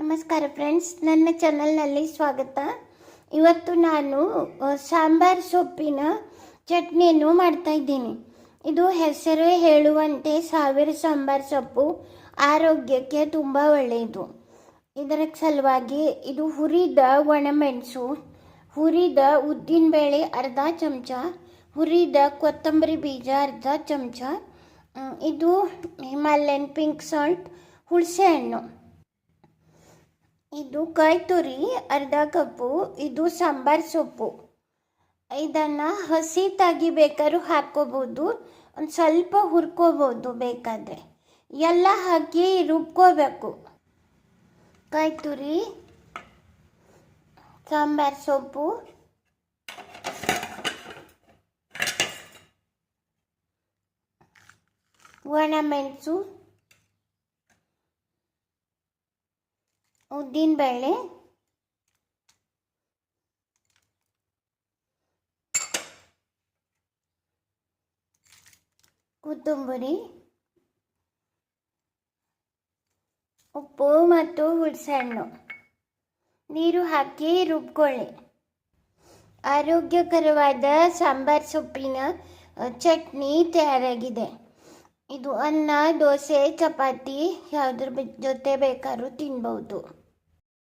ನಮಸ್ಕಾರ ಫ್ರೆಂಡ್ಸ್, ನನ್ನ ಚಾನಲ್ನಲ್ಲಿ ಸ್ವಾಗತ. ಇವತ್ತು ನಾನು ಸಾಂಬಾರ್ ಸೊಪ್ಪಿನ ಚಟ್ನಿಯನ್ನು ಮಾಡ್ತಾ ಇದ್ದೀನಿ. ಇದು ಹೆಸರೇ ಹೇಳುವಂತೆ ಸಾವಿರ ಸಾಂಬಾರ್ ಸೊಪ್ಪು ಆರೋಗ್ಯಕ್ಕೆ ತುಂಬ ಒಳ್ಳೆಯದು. ಇದರ ಸಲುವಾಗಿ ಇದು ಹುರಿದ ಒಣಮೆಣಸು, ಹುರಿದ ಉದ್ದಿನಬೇಳೆ ಅರ್ಧ ಚಮಚ, ಹುರಿದ ಕೊತ್ತಂಬರಿ ಬೀಜ ಅರ್ಧ ಚಮಚ ಇದು ಹಿಮಾಲಯನ್ ಪಿಂಕ್ ಸಾಲ್ಟ್ ಹುಣಸೆಹಣ್ಣು ಇದು ಕಾಯಿ ತುರಿ ಅರ್ಧ ಕಪ್ಪು ಇದು ಸಾಂಬಾರ್ ಸೊಪ್ಪು. ಇದನ್ನು ಹಸಿ ತಾಗಿ ಬೇಕಾದ್ರೂ ಹಾಕ್ಕೋಬೋದು, ಒಂದು ಸ್ವಲ್ಪ ಹುರ್ಕೋಬೋದು ಬೇಕಾದರೆ. ಎಲ್ಲ ಹಾಕಿ ರುಬ್ಕೋಬೇಕು. ಕಾಯಿ ತುರಿ ಸಾಂಬಾರ್ ಸೊಪ್ಪು. ಒಣಮೆಣಸು ಉದ್ದಿನಬೇಳೆ ಕೊತ್ತಂಬರಿ. ಉಪ್ಪು ಮತ್ತು ಹುಣಸೆಹಣ್ಣು. ನೀರು ಹಾಕಿ ರುಬ್ಕೊಳ್ಳಿ. ಆರೋಗ್ಯಕರವಾದ ಸಾಂಬಾರ್ ಸೊಪ್ಪಿನ ಚಟ್ನಿ ತಯಾರಾಗಿದೆ. ಇದು ಅನ್ನ ದೋಸೆ ಚಪಾತಿ ಯಾವುದ್ರ ಜೊತೆ ಬೇಕಾದ್ರೂ ತಿನ್ಬೋದು.